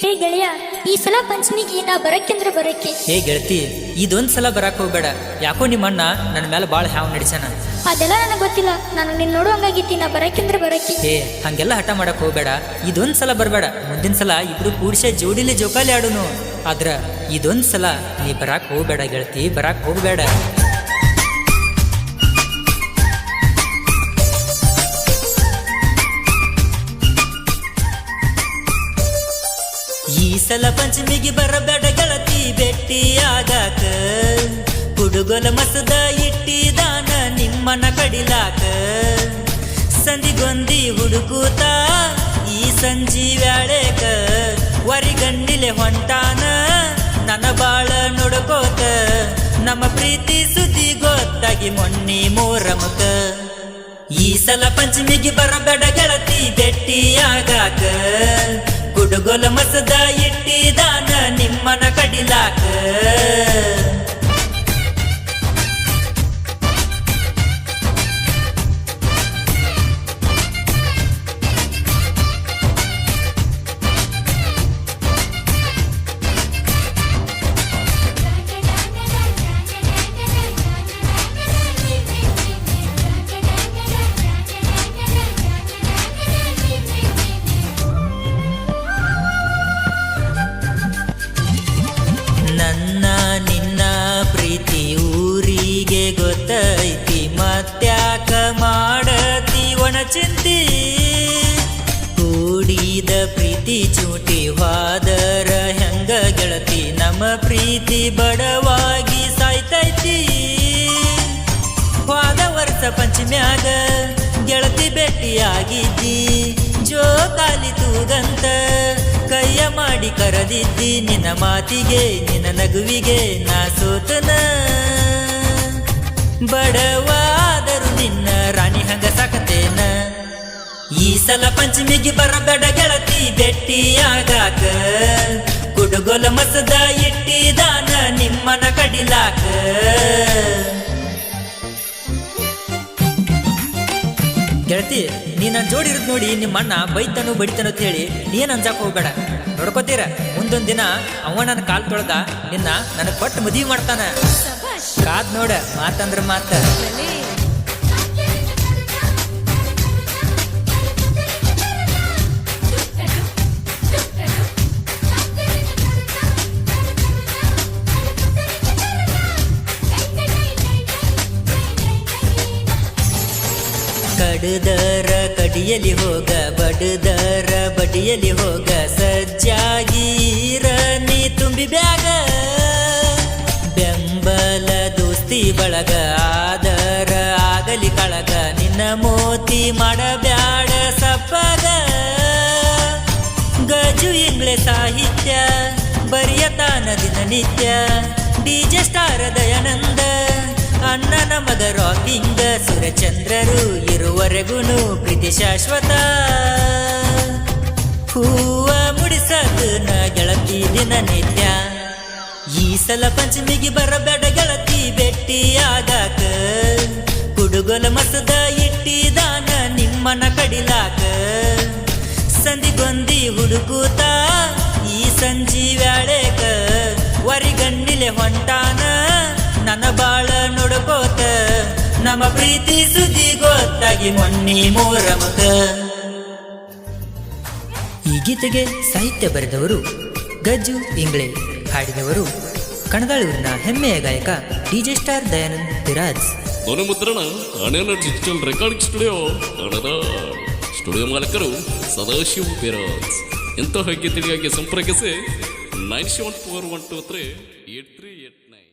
ಹೇ ಗೆಳೆಯ ಈ ಸಲ ಪಂಚಮಿಗೆ ನಾ ಬರಕ್ಕೆಂದ್ರೆ ಬರಕ್ಕೆ? ಹೇ ಗೆಳತಿ ಇದೊಂದ್ ಸಲ ಬರಕ್ ಹೋಗ್ಬೇಡ. ಯಾಕೋ ನಿಮ್ಮ ಅಣ್ಣ ನನ್ನ ಮೇಲೆ ಬಾಳ ಹ್ಯಾವ್ ನಡಿಸ್ಯಾನ. ಅದೆಲ್ಲ ನನಗೆ ಗೊತ್ತಿಲ್ಲ. ನಾನು ನಿನ್ನ ನೋಡುವಂಗಾಗಿತ್ತಿ ನಾ ಬರಕ್ಕೆಂದ್ರೆ ಬರಕ್ಕೆ? ಹೇ ಹಂಗೆಲ್ಲ ಹಠ ಮಾಡಕ್ ಹೋಗ್ಬೇಡ. ಇದೊಂದ್ ಸಲ ಬರಬೇಡ. ಮುಂದಿನ ಸಲ ಇಬ್ರು ಕೂಡ್ಸೆ ಜೋಡಿಲಿ ಜೋಕಾಲಿ ಆಡುನು. ಆದ್ರ ಇದೊಂದ್ ಸಲ ನೀ ಬರಾಕ್ ಹೋಗ್ಬೇಡ ಗೆಳತಿ ಬರಾಕ್ ಹೋಗ್ಬೇಡ. ಈ ಸಲ ಪಂಚಮಿಗೆ ಬರಬೇಡ ಗೆಳತಿ ಭೇಟಿ ಆಗಾಕ ಹುಡುಗೊಲ ಮಸದ ಇಟ್ಟಿದಾನ ನಿಮ್ಮನ ಕಡಿಲಾಕ. ಸಂದಿಗೊಂದಿ ಹುಡುಕೂತ ಈ ಸಂಜಿ ವ್ಯಾಳೇಕ. ವರಿಗಂಡಿಲೆ ಹೊಂಟಾನ, ನನ್ನ ಬಾಳ ನೋಡ್ಕೋತ. ನಮ್ಮ ಪ್ರೀತಿ ಸುದ್ದಿ ಗೊತ್ತಾಗಿ ಮೊನ್ನಿ ಮೋರಮಕ. ಈ ಸಲ ಪಂಚಮಿಗೆ ಬರಬೇಡ ಗೆಳತಿ ಭೇಟಿ ಆಗಾಕ ಗುಡುಗೊಲ ಮಸದ ಇಟ್ಟಿದಾನ ನಿಮ್ಮನ ಕಡಿಲಾಕ? ಚಿಂತಿ. ಕೂಡಿದ ಪ್ರೀತಿ ಚೂಟಿ ವಾದರ ಹೆಂಗ ಗೆಳತಿ ನಮ್ಮ ಪ್ರೀತಿ ಬಡವಾಗಿ ಸಾಯ್ತೈತಿ. ವಾದ ವರ್ಷ ಪಂಚಮ್ಯಾಗ ಗೆಳತಿ ಭೇಟಿಯಾಗಿದ್ದಿ. ಜೋಕಾಲಿ ತೂಗಂತ ಕೈಯ ಮಾಡಿ ಕರೆದಿದ್ದಿ, ನಿನ್ನ ಮಾತಿಗೆ, ನಿನ್ನ ನಗುವಿಗೆ ನಾ ಸೋತನ. ಬಡವಾದರು ಸಲ ಪಂಚಮಿಗೆ ಬರಬೇಡ ಗೆಳತಿ ಬೆಟ್ಟಿಯಾಗಾಕ. ಕುಡುಗೋಲ ಮಸದ ಇಟ್ಟಿದಾನ ನಿಮ್ಮನ ಕಡಿಲಾಕ. ಗೆಳತಿ ನೀ ನನ್ನ ಜೋಡಿ ಇರೋದ್ ನೋಡಿ ನಿಮ್ಮ ಅಣ್ಣ ಬೈತನು ಬಡಿತನು ಅಂತ ಹೇಳಿ ನೀನ್ ಅಂಜಾಕ್ ಹೋಗ್ಬೇಡ. ನೋಡ್ಕೋತೀರ? ಮುಂದೊಂದ್ ದಿನ ಅವ ನನ್ನ ಕಾಲ್ ತೊಳ್ದ ನಿನ್ನ ನನಗ್ ಕೊಟ್ಟು ಮದುವೆ ಮಾಡ್ತಾನ. ಕಾದ್ ನೋಡ ಮಾತಂದ್ರ ಮಾತ. ಕಡದರ ಕಡಿಯಲಿ ಹೋಗ, ಬಡದರ ಬಡಿಯಲಿ ಹೋಗ ಸಜ್ಜಾಗೀರ ನೀ ತುಂಬಿ ಬ್ಯಾಗ. ಬೆಂಬಲ ದೋಸ್ತಿ ಬಳಗ, ಆದರ ಆಗಲಿ ಕಳಗ, ನಿನ್ನ ಮೋತಿ ಮಾಡಬ್ಯಾಡ ಸಪ್ಪಗ. ಗಜು ಇಂಗ್ಲೆ ಸಾಹಿತ್ಯ ಬರೆಯತಾನ ದಿನನಿತ್ಯ ಡಿಜೆ ಸ್ಟಾರ ದಯಾನಂದ. ಅಣ್ಣನ ಮಗ ರಾಕಿಂಗ ಸುರಚಂದ್ರರು ಇರುವರೆಗೂನು ಪ್ರೀತಿ ಶಾಶ್ವತ. ಹೂವ ಮುಡಿಸದು ನ ಗೆಳತಿ ದಿನನಿತ್ಯ ಈ ಸಲ ಪಂಚಮಿಗೆ ಬರಬೇಡ ಗೆಳತಿ ಭೆಟ್ಟಿಯಾಗಾಕ ಕುಡುಗೊಲ ಮಸದ ಇಟ್ಟಿದಾನ ನಿಮ್ಮನ ಕಡಿಲಾಕ. ಸಂದಿಗೊಂದಿ ಹುಡುಕೂತ ಈ ಸಂಜಿ ವರಿ ವರಿಗಣ್ಣಿಲೆ ಹೊಂಟಾನ, ನನ್ನ ಬಾಳ ಪ್ರೀತಿ ಸುದ್ದಿ ಗೊತ್ತಾಗಿ ಮೊನ್ನಿ ಮೂರಮಕ ಈ ಗೀತೆಗೆ ಸಾಹಿತ್ಯ ಬರೆದವರು ಗಜ್ಜು ಇಂಗ್ಳೆ ಹಾಡಿದವರು ಕಣದಾಳೂರಿನ ಹೆಮ್ಮೆಯ ಗಾಯಕ ಡಿಜೆ ಸ್ಟಾರ್ ದಯಾನಂದ್ ತಿರಾಜ್. ಧ್ವನಿಮುದ್ರಣ ಅಣ್ಯನ ಡಿಜಿಟಲ್ ರೆಕಾರ್ಡಿಂಗ್ ಸ್ಟುಡಿಯೋ ಕಣದ ಸ್ಟುಡಿಯೋ ಮಾಲಕರು ಸದಾಶಿವ್ ಬಿರಾಜ್ ಇಂತಹ ಗೀತೆಗಾಗಿ ಸಂಪರ್ಕಿಸಿ nine seven four one two three eight three eight nine.